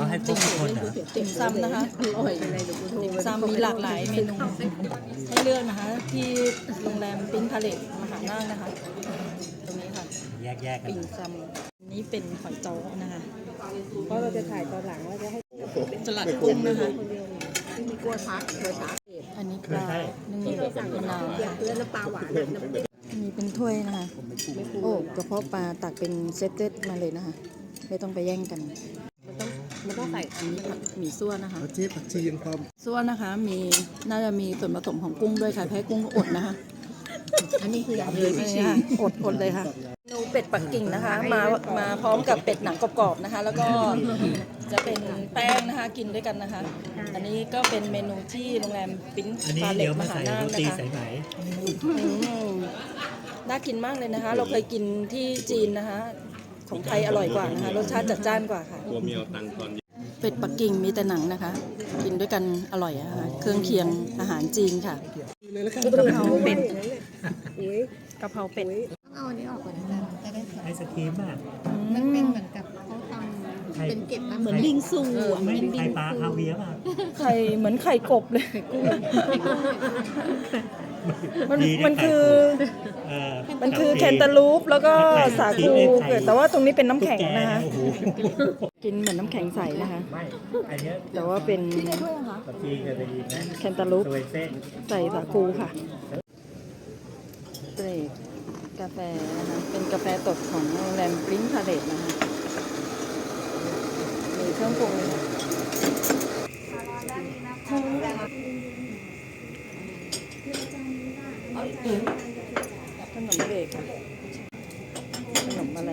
เขาให้พวกทุกคนเหรอติ่มซำนะคะอร่อยอะไรเดี๋ยวกูโทรติ่มซำมีหลากหลายเมนูให้เลือกนะคะ ที่โรงแรมปิ้งพาเลตมหานาคนะคะ ตรงนี้ค่ะแยกแยกๆกันปิ่งซำอันนี้เป็นหอยโจ๊กนะคะเพราะเราจะถ่ายตอนหลังว่าจะให้สลัดกุ้งนะคะไม่มีกลัวชักกลัวชักอันนี้ปลานึ่งมะนาวเปียนะกคะเพื่อนแล้วปลาหวานน้ำจิ้มอันนี้เป็นถ้วยนะคะ โอ้กระเพาะปลาตักเป็นเซตเซตมาเลยนะคะ ไม่ต้องไปแย่งกัน ใส่อันนี้ผักหมี่ซั่วนะคะเจ๊ผักชียังพร้อมซั่วนะคะ มีน่าจะมีส่วนผสมของกุ้งด้วยค่ะแพ้กุ้งก็อดนะคะ อันนี้คืออย่างเลเลยยนี่ค่ะอดอดเลยค่ะเมนูเป็ดปักกิ่งนะคะ มามาพร้อมกับเป็ดหนังกรอบๆนะคะ แล้วก็จะเป็นแป้งนะคะกินด้วยกันนะคะ อันนี้ก็เป็นเมนูที่โรงแรมปิ้นอันนี้ปาเลเดี๋ตยวมมาหาใส่นาคโรนะตีคะสายไหมอืมน่ากินมากเลยนะคะ เราเคยกินที่จีนนะคะ ของไทยอร่อยกว่านะคะ รสชาติจัดจ้านกว่าค่ะกลัวเมียเอาตังค์ตอน เป็ดปักกิ่งมีแต่หนังนะคะ กินด้วยกันอร่อยอะค่ะเครื่องเคียงอาหารจีนค่ะเลยแล้วกันกะเพราเป็ดอุ้ยกะเพราเป็ดเอาอันนี้ออกก่อนนะจ๊ะจะได้ไอศครีมอะมันเป็นเหมือนกับ เขาทไข่ำเป็นเกล็ดน้ำเหมือนบิงซูอะไม่ไข่ปลาคาเวียร์ป่ะไข่เหมือนไข่กบเลย มันดีะมันคือ เออมันคือแคนตาลูปแล้วก็สาคูแต่ว่าตรงนี้เป็นน้ำแข็งนะคะโอ้โหกินเหมือนน้ำแข็งใสนะคะ ไม่อันเนี้ยแต่ว่าเป็นกับจีนจะไปดีนะแคนตาลูป ตัวเส้น ใส่สาคูค่ะเบรกกาแฟนะคะ เป็นกาแฟสดของโรงแรมปริ้นพาเลตนะคะ องปรุขนมเบรกอะขนมอะไร